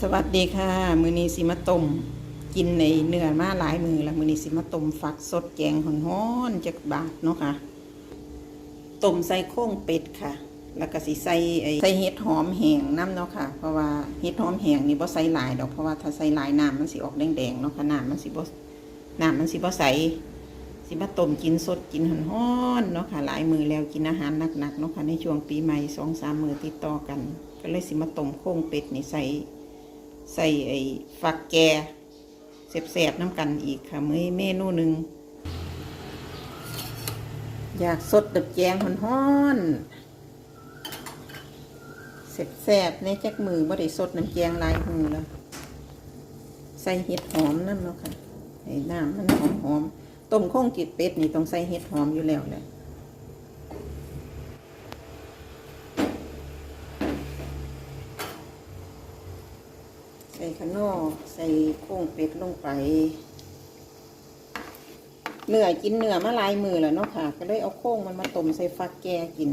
สวัสดีค่ะ มือนี้สิมาต้มกินในเนื้อมาหลายมือแล้วมือนี้สิมาต้มฝักสดแกงหอนๆจากบาทเนาะค่ะต้มใส่โค้งเป็ดค่ะ แล้วก็สิใส่ใส่เห็ดหอมแห้งน้ำเนาะค่ะ เพราะว่าเห็ดหอมแห้งนี่บ่ใส่หลายดอกเพราะว่าถ้าใส่หลายน้ำมันสิออกแดงๆเนาะค่ะน้ำมันสิบ่น้ำมันสิบ่ใสสิมาต้มกินสดกินหอนๆเนาะค่ะ หลายมือแล้วกินอาหารหนักๆเนาะค่ะในช่วงปีใหม่สองสามมือติดต่อกัน ก็เลยสิมาต้มโค้งเป็ดนี่ใส่ ใส่ไอ้ฝักแกแสบๆน้ำกันอีกค่ะมื้อเมนูหนึ่งอยากสดดับแจงฮ้อนๆแสบๆในแจักมือบ่ได้สดน้ำแจงลายมือแล้วใส่เห็ดหอมนั่นเนาะค่ะให้น้ำมันหอมๆต้มข้งจิตเป็ดนี่ต้องใส่เห็ดหอมอยู่แล้วแหละ ส่ขนอใส่โค้งเป็ดลงไปเนื้อกินเนื้อมาลายมือแล้วเนาะค่ะ ก็เลยเอาโค้งมันมาต้มใส่ฟักแกกิน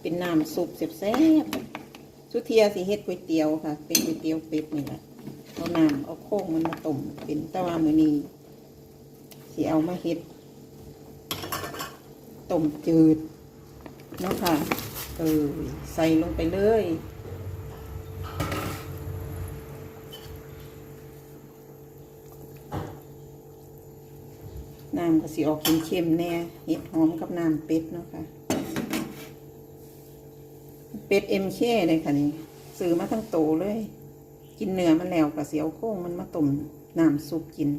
เป็นน้ำซุปแซ่บๆสุเทียสิเฮ็ดก๋วยเตี๋ยวค่ะ เป็นก๋วยเตี๋ยวเป็ดนี่แหละเอาน้ำเอาโค้งมันมาต้มเป็นตะวามือนีสิเอามาเฮ็ดต้มจืดเนาะค่ะเออใส่ลงไปเลย น้ำก็สิออกเค็มๆแน่เห็ดหอมกับน้ำเป็ดเนาะค่ะ เป็ดเอ็มเคเลยค่ะนี่ซื้อมาทั้งโตเลย กินเนื้อมันแล้วก็เสียวโค้งมันมาต้มน้ำซุปกิน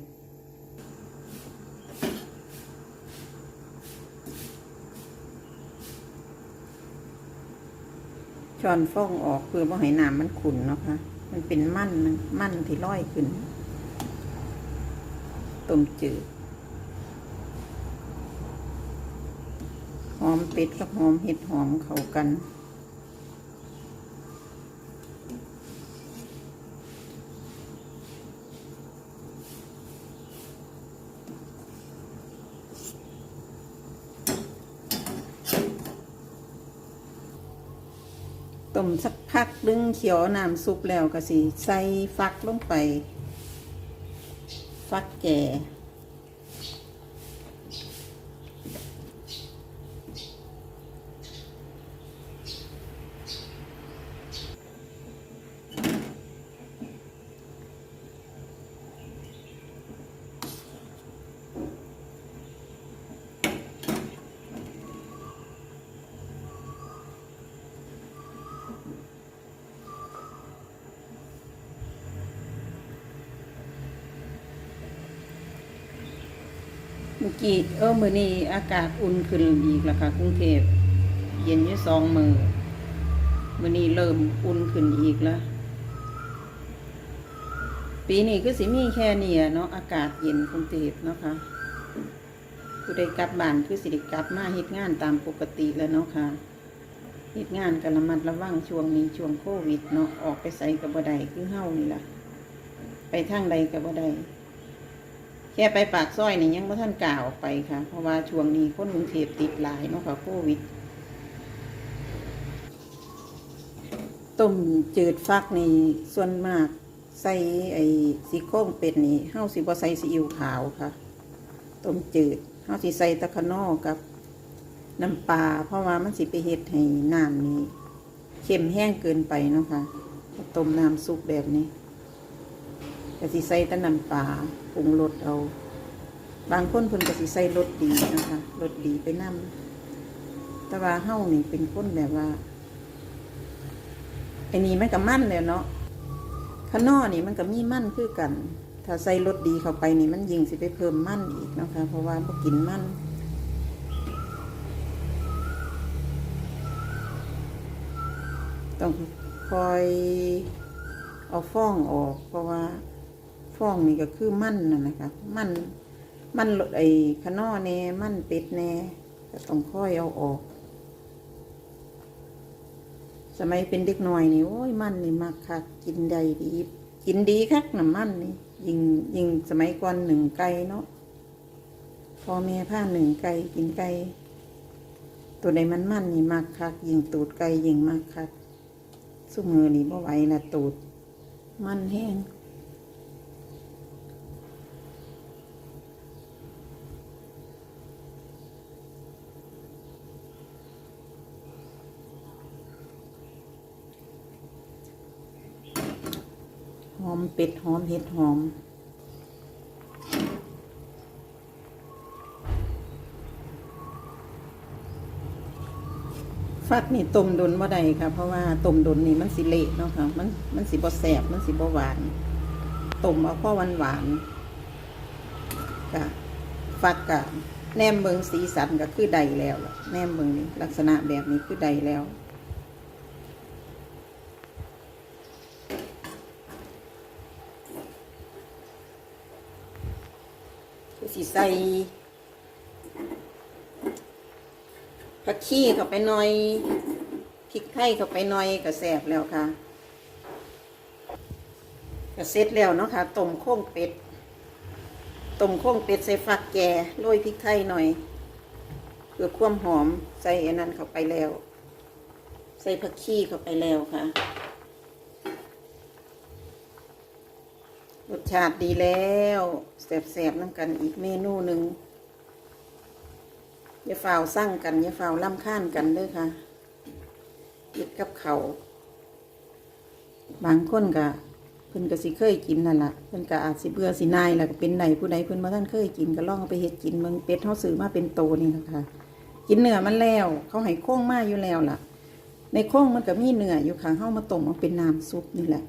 ช้อนฟองออกเพื่อว่าให้น้ำมันขุ่นเนาะค่ะ มันเป็นมันมันมันที่ลอยขึ้นต้มจืด หอมเป็ดกับหอมเห็ดหอมเข้ากันต้มสักพักดึงเขียวน้ำซุปแล้วก็สิ ใส่ฟักลงไป ฟักแก่ เมื่อกี้เออมื่อนี้อากาศอุ่นขึ้นอีกแล้วค่ะกรุงเทพเย็นอยู่สองมือมื่อนี้เริ่มอุ่นขึ้นอีกแล้วปีนี้คือสิมีแค่นี้อะเนาะอากาศเย็นกรุงเทพเนาะค่ะผู้ใดกลับบ้านคือสิได้กลับมาเฮ็ดงานตามปกติแล้วเนาะค่ะเฮ็ดงานกันระมัดระวังช่วงนี้ช่วงโควิดเนาะออกไปใส่กับบ่ได้คือเฮานี่ล่ะ ไปทางใดกับบ่ได้ แค่ไปปากซอยนี่ยังไม่ท่านกล่าวออกไปค่ะ เพราะว่าช่วงนี้คนกรุงเทพติดหลายเนาะค่ะโควิดต้มจืดฟักนี่ส่วนมากใส่ไอ้สีโครงเป็ดนี่เฮาสิบ่ใส่ซีอิ๊วขาวค่ะต้มจืดเฮาสิใส่ตะคะนอกับน้ำปลาเพราะว่ามันสิไปเฮ็ดให้น้ำนี่เค็มแห้งเกินไปเนาะค่ะต้มน้ำซุปแบบนี้ ก็สิใส่ต่น้ำปลาปรุงรสเอา บางคนเพิ่นก็สิใส่รสดีนะคะรสดีไปนํแต่ว่าเฮานี่เป็นคนแบบว่าไอ้นี่มันก็มั่นแล้วเนาะข้างนอกนี่มันก็มีมั่นคือกัน ถ้าใส่รสดีเข้าไปนี่มันยิ่งสิไปเพิ่มมั่นอีกนะคะ เพราะว่าบ่กินมั่นต้องคอยเอาฟองออกเพราะว่า ฟองนี่ก็คือมันนะนะคะมันมันไอ้ขนอแน่มันเป็ดแน่ก็ต้องค่อยเอาออก สมัยเป็นเด็กน้อยนี่โอ้ยมันนี่มากคักกินได้ดี กินดีคักน้ำมันนี่ยิงยิงสมัยก่อนหนึ่งไก่เนาะพอแม่ผ้าหนึ่งไก่กินไก่ตัวใดมันมันนี่มากคักยิงตูดไก่ยิงมากคักสุมือนี่บ่ไหวละตูด มันแห้ง เป็ดหอมเห็ดหอมฟักนี่ต้มดนบ่ได้ค่ะ เพราะว่าต้มดนนี่มันสิเละเนาะค่ะ มันมันสิบ่แสบมันสิบ่หวานต้มเอาพอหวานหวานๆค่ะฟักกะแนมเบิงสีสันก็คือใดแล้วแนมเบิงนี่ลักษณะแบบนี้คือใดแล้ว สิใส่ผักชีเข้าไปหน่อยพริกไทยเข้าไปหน่อยก็แสบแล้วค่ะก็เสร็จแล้วเนาะค่ะต้มโค้งเป็ดต้มโค้งเป็ดใส่ฝักแก่โรยพริกไทยหน่อยเพื่อความหอมใส่อันนั้นเข้าไปแล้ว ใส่ผักชีเข้าไปแล้วค่ะ สชาติดีแล้วแสบๆน้ำกันอีกเมนูหนึ่งอย่าฝ่าวสั่งกันอย่าฝ่าวล่ำข้านกันเด้อค่ะกิดกับเขาบางคนก็เพิ่นก็สิเคยกินนั่นล่ะเพิ่นก็อาจสิเบื่อสินายแล้วก็เป็นใดผู้ใดเพิ่นบ่ทันเคยกินก็ลองเอาไปเฮ็ดกินเมืองเป็ดเฮาซื้อมาเป็นโตนี่ล่ะค่ะกินเนื้อมันแล้ว เขาให้โค้งมาอยู่แล้วล่ะ ในโค้งมันก็มีเนื้ออยู่ค่ะเฮามาต้มเอาเป็นน้ำซุปนี่แหละ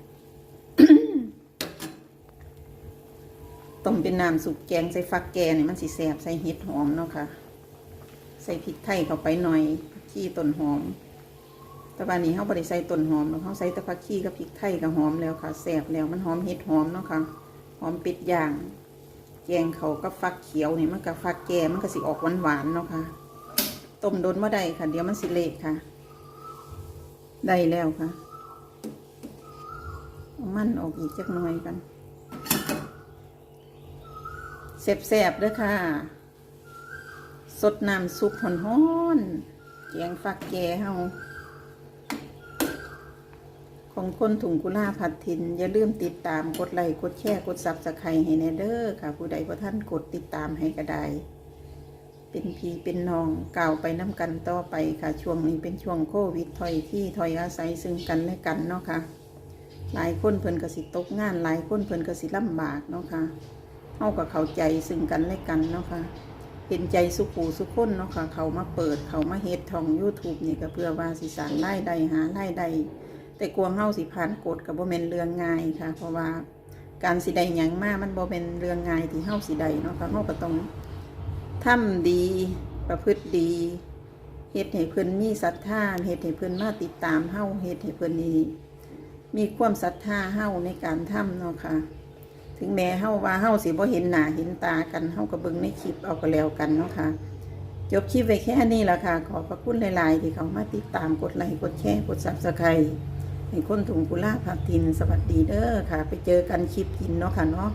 ต้มเป็นน้ำซุปแกงใส่ฟักแกนี่มันสิแซ่บใส่เห็ดหอมเนาะค่ะ ใส่พริกไทยเข้าไปหน่อยผักชีต้นหอม แต่บานนี้เขาบริใส่ต้นหอมเขาใส่แต่ผักชีกับพริกไทยกับหอมแล้วค่ะแซ่บแล้วมันหอมเห็ดหอมเนาะค่ะหอมเป็ดย่าง แกงเขาก็ฟักเขียวนี่มันก็ฟักแก่มันก็สิออกหวานๆเนาะค่ะต้มโดนเมื่อใดค่ะ เดี๋ยวมันสิเละค่ะ ได้แล้วค่ะ มันออกอีกจักหน่อยกัน แซ่บๆเด้อค่ะ สดน้ำซุปหอนๆแกงฟักแก่เฮาของคนถุงกุลาผัดทิน อย่าลืมติดตามกดไลค์กดแชร์กดซับสไครต์ให้แน่เด้อค่ะ ผู้ใดว่าท่านกดติดตามให้ก็ได้ เป็นพีเป็นน้องกล่าวไปน้ำกันต่อไปค่ะ ช่วงนี้เป็นช่วงโควิดถอยที่ถอยอาศัยซึ่งกันและกันเนาะค่ะ หลายคนเพิ่นก็สิตกงาน หลายคนเพิ่นก็สิลำบากเนาะค่ะ เฮาก็เข้าใจซึ่งกันและกันเนาะค่ะเห็นใจสุขูสุขคนเนาะค่ะ เขามาเปิดเขามาเฮ็ดทอง YouTube นี่ก็เพื่อว่าสิสางรายได้หารายได้แต่กลวงเฮาสิผ่านกฎก็บ่แม่นเรื่องง่ายค่ะ เพราะว่าการสิได้หยังมามันบ่เป็นเรื่องง่ายที่เฮาสิได้เนาะค่ะเฮาก็ต้องทำดีประพฤติดีเฮ็ดให้เพิ่นมีศรัทธาเฮ็ดให้เพิ่นมาติดตามเฮาเฮ็ดให้เพิ่นนี่มีความศรัทธาเฮาในการทำเนาะค่ะ ถึงแม้เฮาว่าเฮาสิบ่เห็นหน้าเห็นตากันเฮาก็เบิ่งในคลิปเอาก็แล้วกันเนาะค่ะจบคลิปไว้แค่นี้ละค่ะ ขอขอบคุณหลาย ๆ ที่เขามาติดตามกดไลค์กดแชร์กด Subscribe ให้คนถุงกุลาผักทินสวัสดีเด้อค่ะ ไปเจอกันคลิปกินเนาะค่ะเนาะ